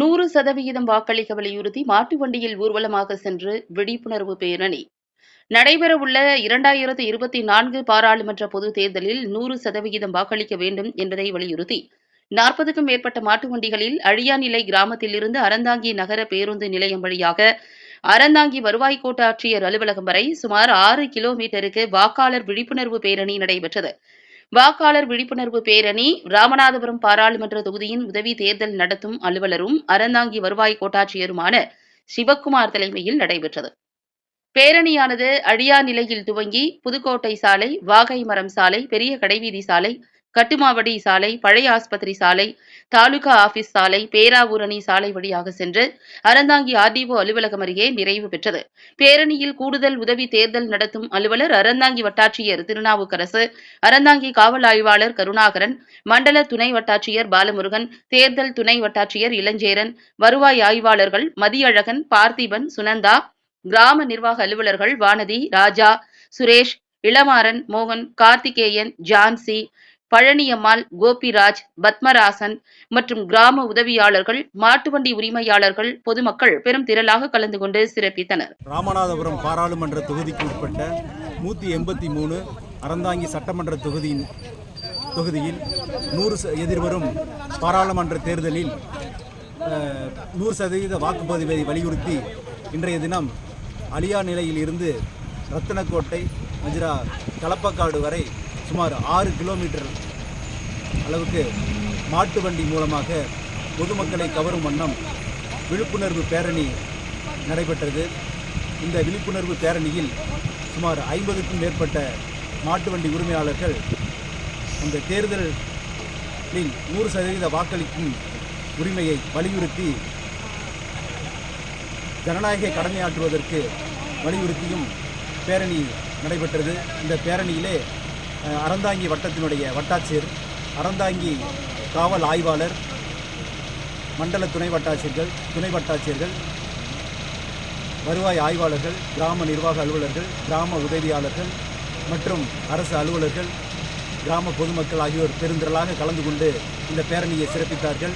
நூறு சதவிகிதம் வாக்களிக்க வலியுறுத்தி மாட்டு வண்டியில் ஊர்வலமாக சென்று விழிப்புணர்வு பேரணி. நடைபெறவுள்ள இரண்டாயிரத்து இருபத்தி நான்கு பாராளுமன்ற பொதுத் தேர்தலில் நூறு சதவிகிதம் வாக்களிக்க வேண்டும் என்பதை வலியுறுத்தி நாற்பதுக்கும் மேற்பட்ட மாட்டு வண்டிகளில் அழியாநிலை கிராமத்திலிருந்து அறந்தாங்கி நகர பேருந்து நிலையம் வழியாக அறந்தாங்கி வருவாய் கோட்டாட்சியர் அலுவலகம் வரை சுமார் ஆறு கிலோமீட்டருக்கு வாக்காளர் விழிப்புணர்வு பேரணி நடைபெற்றது. வாக்காளர் விழிப்புணர்வு பேரணி ராமநாதபுரம் பாராளுமன்ற தொகுதியின் உதவி தேர்தல் நடத்தும் அலுவலரும் அறந்தாங்கி வருவாய் கோட்டாட்சியருமான சிவக்குமார் தலைமையில் நடைபெற்றது. பேரணியானது அழியா நிலையில் துவங்கி புதுக்கோட்டை சாலை வாகைமரம் சாலை பெரிய கடைவீதி சாலை கட்டுமாவடி சாலை பழைய ஆஸ்பத்திரி சாலை தாலுகா ஆபீஸ் சாலை பேராவூரணி சாலை வழியாக சென்று அறந்தாங்கி ஆர்டிஓ அலுவலகம் அருகே நிறைவு பெற்றது. பேரணியில் கூடுதல் உதவி தேர்தல் நடத்தும் அலுவலர் அறந்தாங்கி வட்டாட்சியர் திருநாவுக்கரசு அறந்தாங்கி காவல் ஆய்வாளர் கருணாகரன் மண்டல துணை வட்டாட்சியர் பாலமுருகன் தேர்தல் துணை வட்டாட்சியர் இளஞ்சேரன் வருவாய் ஆய்வாளர்கள் மதியழகன் பார்த்திபன் சுனந்தா கிராம நிர்வாக அலுவலர்கள் வானதி ராஜா சுரேஷ் இளமாறன் மோகன் கார்த்திகேயன் ஜான்சி பழனியம்மாள் கோபிராஜ் பத்மராசன் மற்றும் கிராம உதவியாளர்கள் மாட்டுவண்டி உரிமையாளர்கள் பொதுமக்கள் பெரும் திரளாக கலந்து கொண்டு சிறப்பித்தனர். ராமநாதபுரம் பாராளுமன்ற தொகுதிக்கு உட்பட்ட நூற்றி எண்பத்தி மூணு அறந்தாங்கி சட்டமன்ற தொகுதியின் தொகுதியில் நூறு ச- எதிர்வரும் பாராளுமன்ற தேர்தலில் நூறு சதவீத வாக்குப்பதிவை வலியுறுத்தி இன்றைய தினம் அழியா நிலையில் இருந்து ரத்தினக்கோட்டை மஜ்ரா களப்பக்காடு வரை சுமார் ஆறு கிலோமீட்டர் அளவுக்கு மாட்டு வண்டி மூலமாக பொதுமக்களை கவரும் வண்ணம் விழிப்புணர்வு பேரணி நடைபெற்றது. இந்த விழிப்புணர்வு பேரணியில் சுமார் ஐம்பதுக்கும் மேற்பட்ட மாட்டு வண்டி உரிமையாளர்கள் அந்த தேர்தலில் நூறு சதவீத வாக்களிக்கும் உரிமையை வலியுறுத்தி ஜனநாயக கடமையாற்றுவதற்கு வலியுறுத்தியும் பேரணி நடைபெற்றது. இந்த பேரணியிலே அறந்தாங்கி வட்டத்தினுடைய வட்டாட்சியர் அறந்தாங்கி காவல் ஆய்வாளர் மண்டல துணை வட்டாட்சியர்கள் துணை வட்டாட்சியர்கள் வருவாய் ஆய்வாளர்கள் கிராம நிர்வாக அலுவலர்கள் கிராம உதவியாளர்கள் மற்றும் அரசு அலுவலர்கள் கிராம பொதுமக்கள் ஆகியோர் பெருந்திரளாக கலந்து கொண்டு இந்த பேரணியை சிறப்பித்தார்கள்.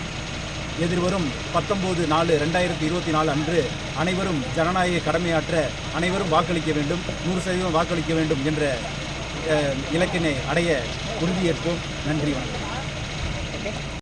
எதிர்வரும் பத்தொம்போது நாலு ரெண்டாயிரத்தி இருபத்தி நாலு அன்று அனைவரும் ஜனநாயக கடமையாற்ற அனைவரும் வாக்களிக்க வேண்டும் நூறு சதவீதம் வாக்களிக்க வேண்டும் என்ற இலக்கினை அடைய உறுதியேற்போம். நன்றி வணக்கம்.